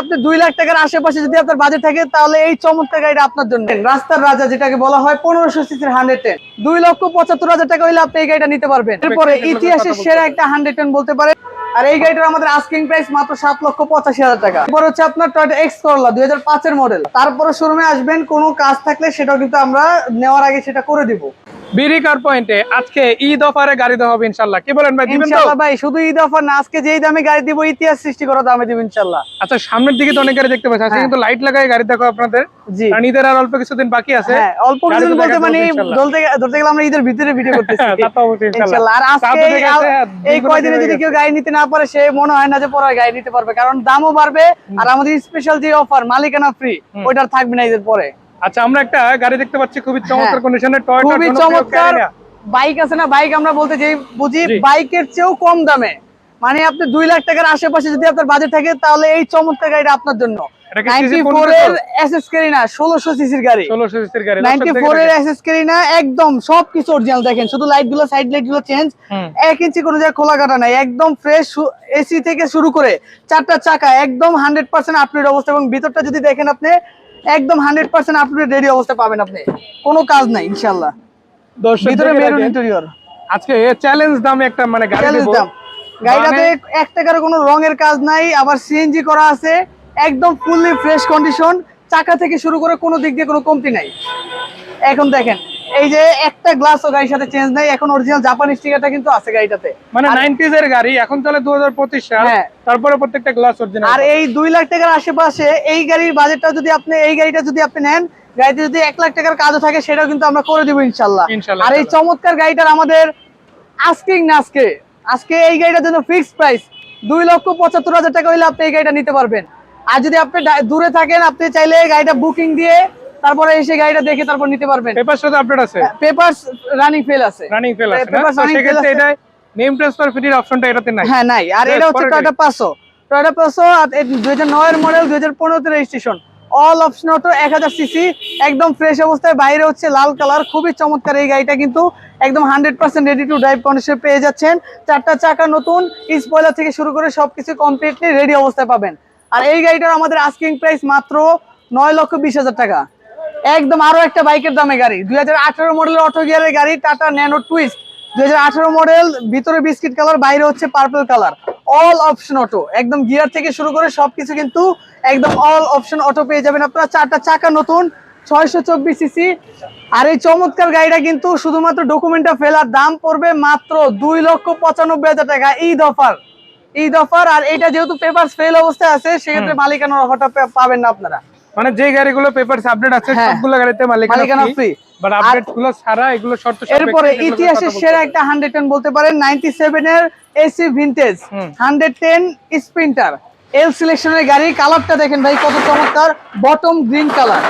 আপনি দুই লাখ টাকার আশেপাশে যদি আপনার বাজেট থাকে তাহলে এই চমৎকার গাড়িটা আপনার জন্য। রাস্তার রাজা যেটাকে বলা হয় পনেরোশো সিসির হান্ড্রেড টেন দুই লক্ষ পঁচাত্তর হাজার টাকা হলে আপনি এই গাড়িটা নিতে পারবেন। এরপরে ইতিহাসের সেরা একটা হান্ড্রেড টেন বলতে পারেন আর এই গাড়িটার আমাদের আস্কিং প্রাইস মাত্র সাত লক্ষ পঁচাশি হাজার টাকা। এরপর হচ্ছে আপনার টয়টা এক্স করলা দুই হাজার পাঁচের মডেল তারপরে শোরুমে আসবেন কোনো কাজ থাকলে সেটাও কিন্তু আমরা নেওয়ার আগে সেটা করে দিব। বিডি কার পয়েন্টে আজকে ঈদ অফারে গাড়ি দেওয়া হবে ইনশাল্লাহ কি বলেন ভাই দিবেন তো? ভাই শুধু ঈদ অফার না আজকে যেই দামে গাড়ি দিব ইতিহাস সৃষ্টি করা দামে দিব ইনশাল্লাহ আচ্ছা সামনের দিকে তো অনেক গাড়ি দেখতে পাচ্ছি। আজকে হ্যাঁ। কিন্তু লাইট গাড়ি দেখো আপনাদের। জি। ঈদের আর অল্প কিছুদিন বাকি আছে। হ্যাঁ অল্প কিছুদিন বলতে মানে ধরতে ধরতে গেলে আমরা ঈদের ভিতরে ভিডিও করতেছি। হ্যাঁ, ইনশাল্লাহ। আর আজকে এই- কয়দিনে যদি কেউ গাড়ি নিতে না পারে সে মনে হয় না যে পরে গাড়ি নিতে পারবে। কারণ দামও বাড়বে আর আমাদের স্পেশাল যে অফার মালিকানা ফ্রি ওইটার থাকবে না ঈদের পরে। আচ্ছা আমরা একটা গাড়ি দেখতে পাচ্ছি খুবই চমৎকার হ্যাঁ। কন্ডিশনের টয়োটা খুবই চমৎকার বাইক আছে না? বাইক আমরা বলতে যে বুঝি বাইকের চেয়েও কম দামে। মানে আপনি দুই লাখ টাকার আশেপাশে যদি আপনার বাজেট থাকে তাহলে এই চমৎকার গাড়িটা আপনার জন্য। এটা কি নাইনটি CC ফোর পনেরোশো? এর এসএস না ষোলোশো সিসির গাড়ি। ষোলোশো সিসির গাড়ি নাইনটি ফোর এর এসএস না একদম সবকিছু অরিজিনাল দেখেন শুধু লাইটগুলো সাইড লাইটগুলো চেঞ্জ হুম। এক ইঞ্চি কোনো জায়গায় খোলা কাটা নাই একদম ফ্রেশ এসি থেকে শুরু করে চারটা চাকা একদম হান্ড্রেড পার্সেন্ট আপডেট অবস্থা। এবং ভিতরটা যদি দেখেন আপনি একদম হান্ড্রেড পার্সেন্ট আপনি রেডি অবস্থা পাবেন আপনি। কোনো কাজ নাই ইনশাল্লাহ ভিতরে মেরুন ইন্টেরিয়র আজকে চ্যালেঞ্জ দামে একটা মানে গাড়ি চ্যালেঞ্জ দাম। গাড়িটাতে মানে- এক টাকার কোনো রঙের কাজ নাই আবার সিএনজি করা আছে একদম ফুললি ফ্রেশ কন্ডিশন চাকা থেকে শুরু করে কোনো দিক দিয়ে কোনো কমতি নাই। এখন দেখেন এই যে একটা গ্লাসও গাড়ির সাথে চেঞ্জ নাই এখন অরিজিনাল জাপানি স্টিকারটা কিন্তু আছে গাড়িটাতে। মানে নাইনটিজ এর গাড়ি এখন চলে দু হাজার পঁচিশ সাল হ্যাঁ। তারপরে প্রত্যেকটা গ্লাস অরিজিনাল আর এই দুই লাখ টাকার আশেপাশে এই গাড়ির বাজেটটা যদি আপনি এই গাড়িটা যদি আপনি নেন গাড়িতে যদি এক লাখ টাকার কাজও থাকে সেটাও কিন্তু আমরা করে দিব ইনশাল্লাহ, আর এই চমৎকার গাড়িটার আমাদের আস্কিং না আজকে। আজকে এই গাড়িটার জন্য ফিক্সড প্রাইস দুই লক্ষ পঁচাত্তর হাজার টাকা হলে আপনি এই গাড়িটা নিতে পারবেন। আর যদি আপনি দূরে থাকেন আপনি চাইলে গাড়িটা বুকিং দিয়ে তারপরে এসে গাড়িটা দেখে তারপর নিতে পারবেন। পেপার সাথে আপডেট আছে? পেপারস রানিং ফেল আছে। রানিং ফেল আছে না? Papers তো running fail সেক্ষেত্রে আছে। এটা নেম ট্রান্সফার ফ্রির অপশনটা এটাতে নাই। হ্যাঁ নাই। আর এটা হচ্ছে টয়টা টয়টা পাঁচশো দুই হাজার নয়ের মডেল দুই হাজার পনেরোতে রেজিস্ট্রেশন অল অপশন অটো এক হাজার সিসি একদম ফ্রেশ অবস্থায় বাইরে হচ্ছে লাল কালার খুবই চমৎকার এই গাড়িটা কিন্তু একদম hundred percent ready to drive condition পেয়ে যাচ্ছেন। চারটা চাকা নতুন স্পয়লার থেকে শুরু করে সবকিছু কমপ্লিটলি রেডি অবস্থায় পাবেন। আর এই গাড়িটার আমাদের আস্কিং প্রাইস মাত্র নয় লক্ষ বিশ হাজার টাকা। একদম আরও একটা বাইকের দামে গাড়ি। দুই হাজার আঠারো মডেলের অটো গিয়ারের গাড়ি টাটা ন্যানো টুইস্ট দুই হাজার আঠারো মডেল ভিতরে বিস্কিট কালার বাইরে হচ্ছে purple colour all option auto একদম গিয়ার থেকে শুরু করে সবকিছু কিন্তু একদম অল অপশন অটো পেয়ে যাবেন আপনারা। চারটা চাকা নতুন ছয়শো চব্বিশ সিসি আর এই চমৎকার গাড়িটা কিন্তু শুধুমাত্র ডকুমেন্টটা ফেলার দাম পড়বে মাত্র দুই লক্ষ পঁচানব্বই হাজার টাকা। ঈদ অফার। ঈদ অফার। আর এটা যেহেতু পেপার ফেল অবস্থায় আছে সেক্ষেত্রে মালিকানার অফারটা পাবেন না আপনারা। মানে যে গাড়িগুলো পেপার আপডেট আছে হ্যাঁ। সবগুলো গাড়িতে মালিকানা ফ্রি বাট আপডেটগুলো ছাড়া এগুলো শর্ত এরপরে ইতিহাসের সেরা একটা হান্ড্রেড টেন বলতে পারেন নাইনটি সেভেন এর এসি ভিন্টেজ হুম। হান্ড্রেড টেন স্প্রিন্টার এল সিলেকশনের গাড়ি কালারটা দেখেন ভাই কত চমৎকার। বটম গ্রিন কালার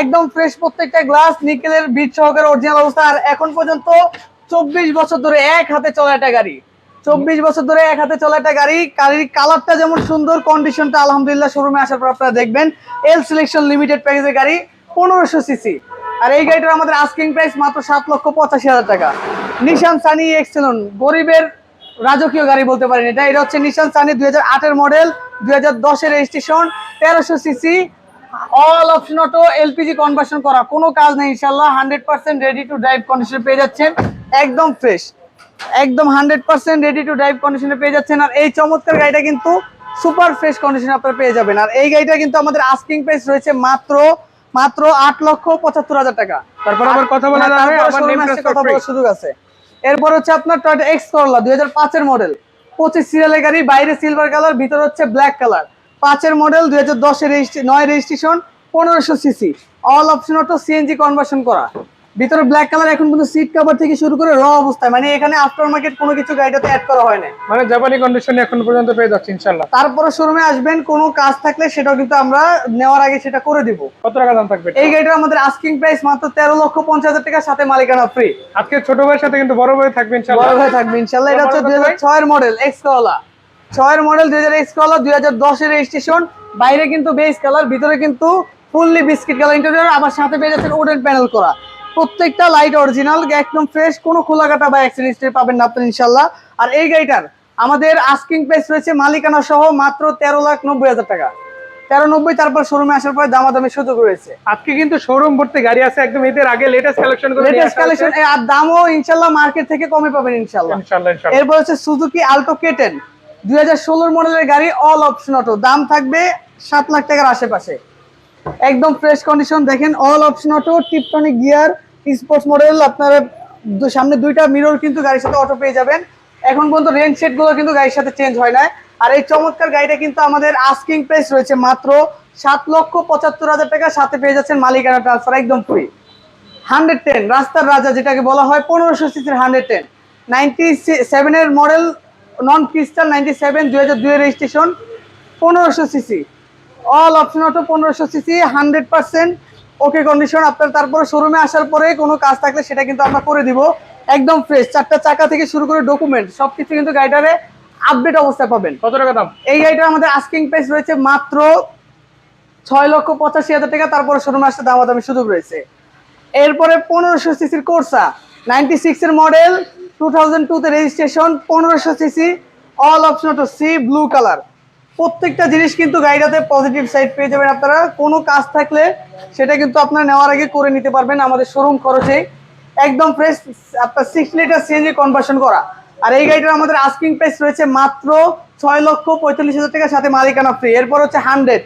একদম ফ্রেশ প্রত্যেকটা গ্লাস নিকেলের বিট সহকারে অরিজিনাল অবস্থা। আর এখন পর্যন্ত চব্বিশ বছর ধরে এক হাতে চলা একটা গাড়ি। চব্বিশ বছর ধরে এক হাতে চলা একটা গাড়ি, গাড়ির কালারটা যেমন সুন্দর কন্ডিশনটা আলহামদুলিল্লাহ শোরুমে আসার পর আপনারা দেখবেন এল সিলেকশন লিমিটেড প্যাকেজের গাড়ি পনেরোশো সিসি আর এই গাড়িটার আমাদের আস্কিং প্রাইস মাত্র সাত লক্ষ পঁচাশি হাজার টাকা। নিশান সানি এক্সেলন গরিবের রাজকীয় গাড়ি বলতে পারেন এটা। এটা হচ্ছে নিশান সানি দুই হাজার মডেল দুই হাজার দশের রেজিস্ট্রেশন তেরোশো CC all option auto LPG conversion করা, কোনো কাজ নেই ইনশাল্লাহ hundred percent ready to drive condition পেয়ে যাচ্ছেন। একদম ফ্রেশ একদম hundred percent ready to drive কন্ডিশনে পেয়ে যাচ্ছেন। আর এই চমৎকার গাড়িটা কিন্তু সুপার ফ্রেশ কন্ডিশনে আপনারা পেয়ে যাবেন। আর এই গাড়িটা কিন্তু আমাদের আস্কিং প্রাইস রয়েছে মাত্র মাত্র আট লক্ষ পঁচাত্তর হাজার টাকা। তারপর আবার কথা বলা হ্যাঁ, যাবে, কথা। বলার সুযোগ আছে। এরপর হচ্ছে আপনার টয়টা এক্স করলা দুই হাজার পাঁচের মডেল পঁচিশ সিরিয়ালের গাড়ি বাইরে সিলভার কালার ভিতরে হচ্ছে ব্ল্যাক কালার পাঁচের মডেল দুই হাজার দশের নয় রেজিস্ট্রেশন পনেরোশো CC all option auto CNG conversion করা। ভিতরে ব্ল্যাক কালার এখন কিন্তু সিট কভার থেকে শুরু করে র অবস্থায়। মানে এখানে আফটার মার্কেট কোনো কিছু গাড়িটাতে অ্যাড করা হয় না মানে জাপানি কন্ডিশন এখন পর্যন্ত পেয়ে যাচ্ছে ইনশাল্লাহ তারপরে শোরুমে আসবেন কোনো কাজ থাকলে সেটাও কিন্তু আমরা নেওয়ার আগে সেটা করে দিব। কত টাকা দাম থাকবে এই গাড়িটার আমাদের আস্কিং প্রাইস মাত্র তেরো লক্ষ পঞ্চাশ হাজার টাকার সাথে মালিকানা ফ্রি আজকে ছোট ভাইয়ের সাথে কিন্তু বড় ভাই থাকবে ইনশাল্লাহ বড় হয়ে থাকবে ইনশাল্লাহ এটা হচ্ছে দুই হাজার ছয়ের মডেল এক্স কলা ছয়ের মডেল দুই হাজার এক্স কলা দুই হাজার দশের রেজিস্ট্রেশন বাইরে কিন্তু বেস কালার ভিতরে কিন্তু ফুললি বিস্কিট কালার ইন্টেরিয়র আবার সাথে পেয়ে যাচ্ছেন উডেন প্যানেল করা। প্রত্যেকটা লাইট অরিজিনাল একদম ফ্রেশ কোনো খোলা কাটা বা অ্যাক্সিডেন্ট পাবেন না আপনি ইনশাল্লাহ আর এই গাড়িটার আমাদের আস্কিং প্রাইস রয়েছে মালিকানা সহ মাত্র তেরো লাখ নব্বই হাজার টাকা। তেরো নব্বই তারপর শোরুমে আসার পরে দামাদামি সুযোগ রয়েছে। আজকে কিন্তু শোরুম ভর্তি গাড়ি আছে একদম ঈদের আগে লেটেস্ট কালেকশন লেটেস্ট কালেকশন আর দামও ইনশাল্লাহ মার্কেট থেকে কমে পাবেন ইনশাল্লাহ এরপর হচ্ছে সুজুকি আলটো কেটেন দুই হাজার ষোলোর মডেলের গাড়ি অল অপশন অটো দাম থাকবে সাত লাখ টাকার আশেপাশে। একদম ফ্রেশ কন্ডিশন দেখেন all option auto tiptronic gear sports model আপনার সামনে দুইটা মিরর কিন্তু গাড়ির সাথে অটো পেয়ে যাবেন। এখন পর্যন্ত রেন সেটগুলো কিন্তু গাড়ির সাথে চেঞ্জ হয় না আর এই চমৎকার গাড়িটা কিন্তু আমাদের আস্কিং প্রাইস রয়েছে মাত্র সাত লক্ষ পঁচাত্তর হাজার টাকা। সাথে পেয়ে যাচ্ছেন মালিকানা ট্রান্সফার একদম ফ্রি হান্ড্রেড টেন রাস্তার রাজা যেটাকে বলা হয়, পনেরোশো সিসির হান্ড্রেড টেন নাইনটি সেভেনের model non crystal ninety seven দুই হাজার দুই রেজিস্ট্রেশন পনেরোশো সিসি অল অপশন অটো পনেরোশো CC hundred percent okay condition আপনার তারপরে শোরুমে আসার পরে কোনো কাজ থাকলে সেটা কিন্তু আমরা করে দিব। একদম ফ্রেশ চারটা চাকা থেকে শুরু করে ডকুমেন্ট সব কিছু কিন্তু গাড়িটারে আপডেট অবস্থায় পাবেন। কত টাকা দাম? এই গাড়িটা আমাদের আস্কিং প্রাইস রয়েছে মাত্র ছয় লক্ষ পঁচাশি হাজার টাকা। তারপরে শোরুমে আসতে দামাদামি সুযোগ রয়েছে। এরপরে পনেরোশো সিসির কোর্সা নাইনটি সিক্সের মডেল টু থাউজেন্ড টুতে রেজিস্ট্রেশন পনেরোশো CC all option two sea blue colour প্রত্যেকটা জিনিস কিন্তু গাড়িটাতে পজিটিভ সাইড পেয়ে যাবেন আপনারা। কোনো কাজ থাকলে সেটা কিন্তু আপনারা নেওয়ার আগে করে নিতে পারবেন আমাদের শোরুম খরচে। একদম ফ্রেশ আপনার সিক্স লিটার সিএনজি কনভার্সন করা। আর এই গাড়িটার আমাদের আস্কিং প্রাইস রয়েছে মাত্র ছয় লক্ষ পঁয়তাল্লিশ হাজার টাকার সাথে মালিকানা ফ্রি এরপর হচ্ছে হান্ড্রেড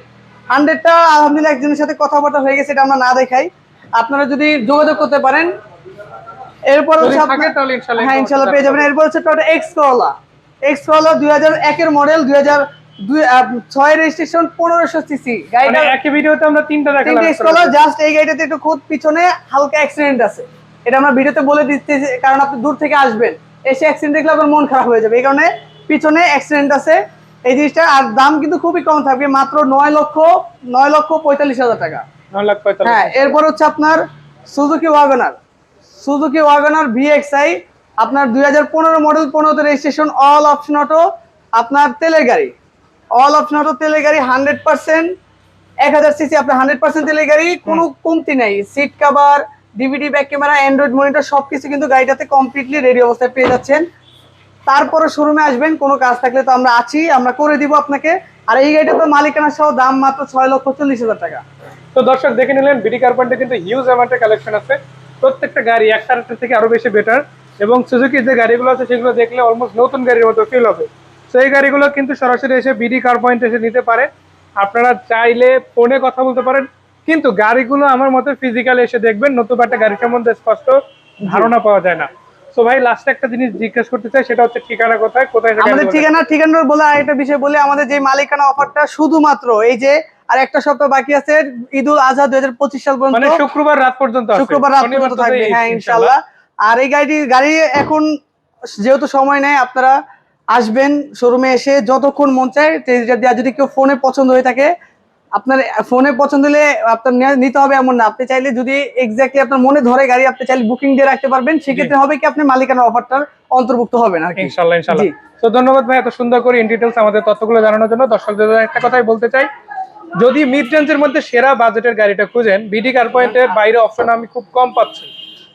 হান্ড্রেডটা আলহামদুলিল্লাহ একজনের সাথে কথাবার্তা হয়ে গেছে এটা আমরা না দেখাই। আপনারা যদি যোগাযোগ করতে পারেন এরপর হচ্ছে হ্যাঁ ইনশাল্লাহ পেয়ে যাবেন। এরপর হচ্ছে Toyota X Corolla X Corolla দুই হাজার একের মডেল দুই হাজার দুই ছয় রেজিস্ট্রেশন পনেরোশো সিসি মানে গাড়িটা একই ভিডিওতে আমরা তিনটা দেখালাম তিনটে জাস্ট এই গাড়িটাতে একটু খুব পিছনে হালকা অ্যাক্সিডেন্ট আছে। এটা আমরা ভিডিওতে বলে দিচ্ছি কারণ আপনি দূর থেকে আসবেন। এসে অ্যাক্সিডেন্ট দেখলে আপনার মন খারাপ হয়ে যাবে। এই কারণে পিছনে অ্যাক্সিডেন্ট আছে। এই জিনিসটা আর দাম কিন্তু খুবই কম থাকবে মাত্র নয় লক্ষ নয় লক্ষ পঁয়তাল্লিশ হাজার টাকা। হ্যাঁ এরপর হচ্ছে আপনার Suzuki WagonR Suzuki WagonR VXI আপনার দুই হাজার পনেরো মডেল পনেরোতে রেজিস্ট্রেশন অল অপশন অটো আপনার তেলের গাড়ি। অল অপশন অটো তেলের গাড়ি হান্ড্রেড পার্সেন্ট এক হাজার সিসি আপনার হান্ড্রেড পার্সেন্ট তেলের গাড়ি কোনো কমতি নেই। Seat cover DVD back camera Android monitor সবকিছু কিন্তু গাড়িটাতে কমপ্লিটলি রেডি অবস্থায় পেয়ে যাচ্ছেন। তারপরে শোরুমে আসবেন কোনো কাজ থাকলে তো আমরা আছি আমরা করে দিব আপনাকে। আর এই গাড়িটা তো মালিকানা সহ দাম মাত্র ছয় লক্ষ চল্লিশ হাজার টাকা। তো দর্শক দেখে নিলেন বিডি কার্পেন্টে কিন্তু হিউজ অ্যামাউন্টের কালেকশন আছে। প্রত্যেকটা গাড়ি একটা থেকে আরও বেশি বেটার এবং সুজুকির যে গাড়িগুলো আছে সেগুলো দেখলে অলমোস্ট নতুন গাড়ির মতো ফিল হবে। এই গাড়িগুলো কিন্তু সরাসরি এসে বিডি কার পয়েন্ট এসে নিতে পারে। আপনারা চাইলে ফোনে কথা বলতে পারেন কিন্তু গাড়িগুলো আমার মতে ফিজিক্যালি এসে দেখবেন নতুবা একটা গাড়ি সম্বন্ধে স্পষ্ট ধারণা পাওয়া যায় না। তো ভাই লাস্টে একটা জিনিস জিজ্ঞেস করতে চাই সেটা হচ্ছে ঠিকানা কোথায় কোথায় আমাদের ঠিকানা ঠিকানা বলে আরেকটা বিষয় বলে আমাদের যে মালিকানা অফারটা শুধুমাত্র এই যে আর একটা সপ্তাহ বাকি আছে ঈদুল আজহা দুই হাজার পঁচিশ সাল মানে পর্যন্ত শুক্রবার রাত পর্যন্ত শুক্রবার রাত পর্যন্ত থাকবে হ্যাঁ ইনশাআল্লাহ। ইনশাল্লাহ। আর এই গাড়ি গাড়ি এখন যেহেতু সময় নেই আপনারা আসবেন শোরুমে এসে যতক্ষণ মন চায় টেস্টার দেওয়া যদি কেউ ফোনে পছন্দ হয়ে থাকে আপনার ফোনে পছন্দ হলে আপনার নিতে হবে এমন না। আপনি চাইলে যদি এক্স্যাক্টলি আপনার মনে ধরে গাড়ি আপনি চাইলে বুকিং দিয়ে রাখতে পারবেন সেক্ষেত্রে হবে কি আপনি মালিকানার অফারটার অন্তর্ভুক্ত হবেন আর কি। ইনশাল্লাহ ইনশাল্লাহ। তো ধন্যবাদ ভাই এত সুন্দর করে ইন ডিটেলস আমাদের তথ্যগুলো জানানোর জন্য। দর্শকদের একটা কথাই বলতে চাই। যদি মিড রেঞ্জের মধ্যে সেরা বাজেটের গাড়িটা খুঁজেন বিডি কার পয়েন্টের বাইরে অপশন আমি খুব কম পাচ্ছি।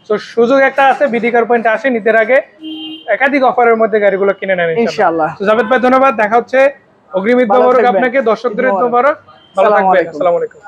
তো সুযোগ একটা আছে বিডি পয়েন্ট পয়েন্টে আসে নিতে আগে একাধিক অফারের মধ্যে গাড়িগুলো কিনে নেন ইনশাআল্লাহ। তো জাভেদ ভাই ধন্যবাদ দেখা হচ্ছে অগ্রিম ঈদ মোবারক আপনাকে দর্শকদের ঈদ। মোবারক। ভালো থাকবেন আসসালামু আলাইকুম।